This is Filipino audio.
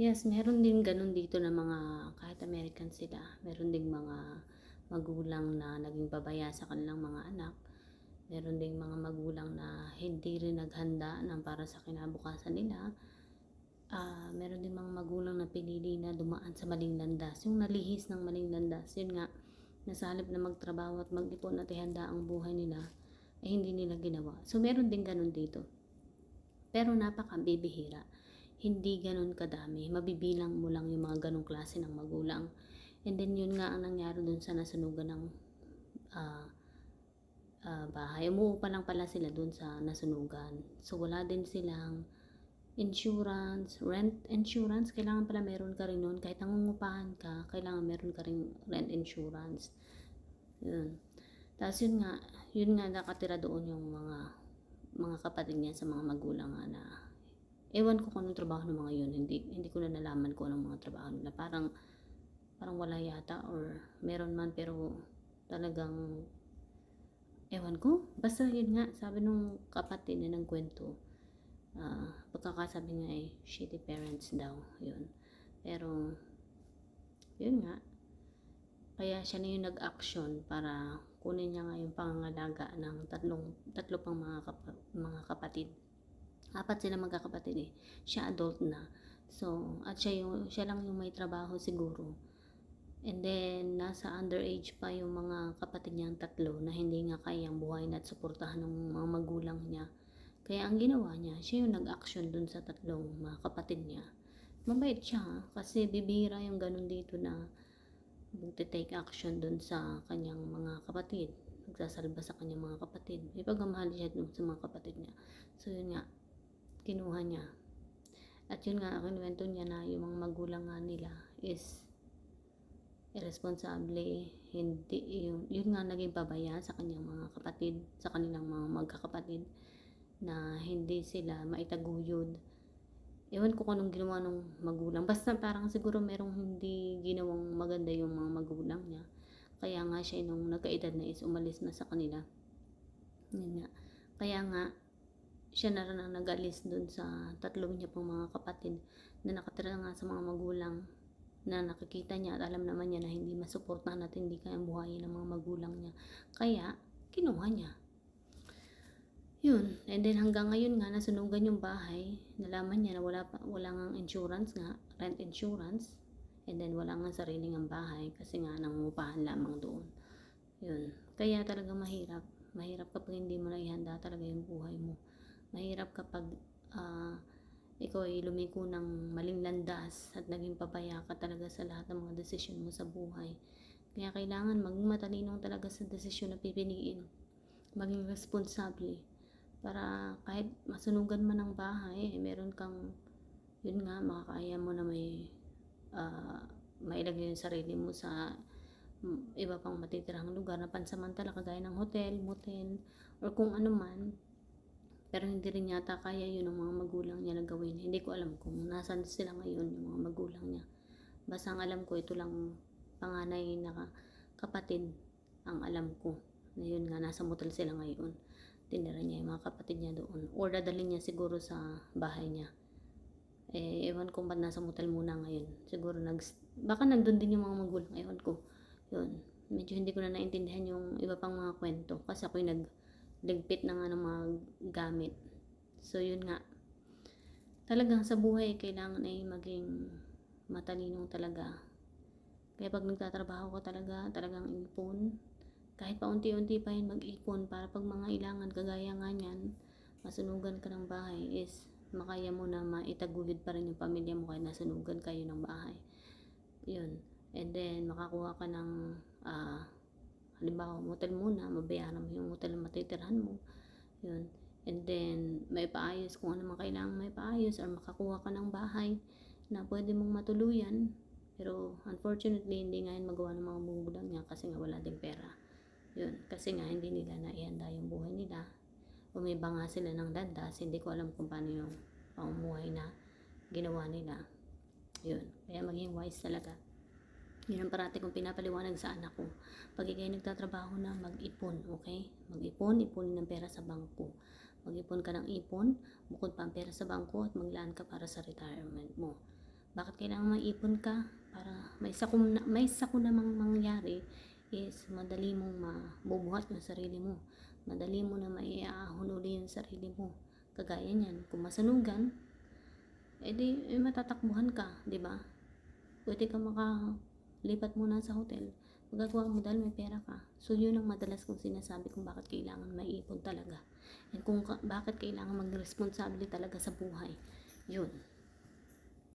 Yes, meron din ganun dito na mga kahit American sila, meron ding mga magulang na naging pabaya sa kanilang mga anak. Meron ding mga magulang na hindi rin naghanda ng para sa kinabukasan nila. Ah, meron din mga magulang na pinili na dumaan sa maling landas. Yung nalihis ng maling landas, yun nga, nasa halip na magtrabaho at mag-ipon at ihanda ang buhay nila, ay hindi nila ginawa. So, meron din ganun dito. Pero napakabibihira. Hindi ganun kadami. Mabibilang mo lang yung mga ganong klase ng magulang. And then, yun nga ang nangyari dun sa nasunugan ng ah, ah, bahay. Umuupa lang pala sila dun sa nasunugan. So, wala din silang insurance, rent insurance. Kailangan pala meron ka rin nun. Kahit nangungupahan ka, kailangan meron ka rin rent insurance. Yun. Tapos yun nga, yun nga nakatira doon yung mga mga kapatid niya sa mga magulang nga na ewan ko kung anong trabaho ng mga yun. Hindi hindi ko na nalaman kung anong mga trabaho nila. Parang parang wala yata or meron man pero talagang ewan ko. Basta yun nga sabi nung kapatid na ng kwento ah pagkakasabi nga ay shitty parents daw yun. Pero yun nga. Kaya siya na yung nag-action para kunin niya nga yung pangangalaga ng tatlong tatlo pang mga kapa- mga kapatid. Apat sila magkakapatid eh. Siya adult na. So, at siya yung siya lang yung may trabaho siguro. And then nasa underage pa yung mga kapatid niyang tatlo na hindi nga kayang buhayin at suportahan ng mga magulang niya. Kaya ang ginawa niya, siya yung nag-action dun sa tatlong mga kapatid niya. Mabait siya kasi bibihira yung ganun dito na magte-take action dun sa kanyang mga kapatid. Nagsasalba sa kanyang mga kapatid. May pagmamahal siya dun sa mga kapatid niya. So, yun nga, kinuha niya. At yun nga, kinuwento niya na yung mga magulang nga nila is irresponsable, hindi, yun, yun nga naging pabaya sa kanyang mga kapatid, sa kanilang mga magkakapatid, na hindi sila maitaguyod Ewan ko kung anong ginawa ng magulang. Basta parang siguro merong hindi ginawang maganda yung mga magulang niya. Kaya nga siya nung nagkaedad na is umalis na sa kanila. Yun nga. Kaya nga, siya na rin ang nag-alis dun sa tatlo niya pang mga kapatid na nakatira nga sa mga magulang na nakikita niya at alam naman niya na hindi masuportahan at hindi kayang buhayin ng mga magulang niya. Kaya, kinuha niya. Yun. And then hanggang ngayon nga, nasunugan yung bahay. Nalaman niya na wala, wala nga insurance nga, rent insurance. And then wala nga sariling ang bahay kasi nga nangungupahan lamang doon. Yun. Kaya talaga mahirap. Mahirap kapag hindi mo na ihanda talaga yung buhay mo. Mahirap kapag ah, ikaw ay lumiko ng maling landas at naging papaya ka talaga sa lahat ng mga desisyon mo sa buhay. Kaya kailangan maging matalinong talaga sa desisyon na pipiliin. Maging responsable para kahit masunugan man ang bahay, eh, meron kang, yun nga, makakaya mo na may, uh, mailagay yung sarili mo sa mm, iba pang matitirang lugar na pansamantala kagaya ng hotel, motel, or kung ano man. Pero hindi rin yata kaya yun ng mga magulang niya na gawin. Hindi ko alam kung nasan sila ngayon yung mga magulang niya. Basta ang alam ko, ito lang panganay na kapatid ang alam ko. Na yun nga, nasa motel sila ngayon. Tinira niya yung mga kapatid niya doon. Or dadalhin niya siguro sa bahay niya. Eh ewan ko ba't nasa motel muna ngayon. Siguro nag baka nandun din yung mga magulang. Ewan ko. Yun. Medyo hindi ko na naintindihan yung iba pang mga kwento. Kasi ako yung nga ng mga gamit so yun nga talagang sa buhay kailangan ay maging matalinong talaga kaya pag nagtatrabaho ka talaga talagang ipon kahit paunti-unti pa yun mag-ipon para pag mga ilangan kagaya nga niyan, masunugan ka ng bahay is makaya mo na maitaguyod pa rin yung pamilya mo kahit nasunugan kayo ng bahay. Yun. And then, makakuha ka ng, uh, halimbawa, motel muna, mabayaran mo yung motel na matitirhan mo. Yun. And then, may paayos kung ano man kailangan may paayos or makakuha ka ng bahay na pwede mong matuluyan. Pero, unfortunately, hindi nga yun magawa ng mga magulang niya kasi nga wala ding pera. Yun, kasi nga hindi nila naihanda yung buhay nila. Umiba nga sila ng landas, hindi ko alam kung paano yung pamumuhay na ginawa nila. Yun, kaya maging wise talaga. Yun ang parati kong pinapaliwanag sa anak ko. Pag ikay nagtatrabaho na, mag-ipon, okay? Mag-ipon, ipunin ng pera sa bangko. Mag-ipon ka ng ipon, bukod pa ang pera sa bangko at maglaan ka para sa retirement mo. bakit kailangan maipon ka para may sako na, may sako namang mangyari is madali mong mabubuhat yung sarili mo madali mo na maiahon uli yung sarili mo kagaya niyan kung masanugan edi eh, matatakbuhan ka di ba pwede ka makalipat muna sa hotel. Magagawa mo dahil may pera ka. So yun ang madalas kong sinasabi kung bakit kailangan maipon talaga. And kung ka- bakit kailangan mag-responsable talaga sa buhay. Yun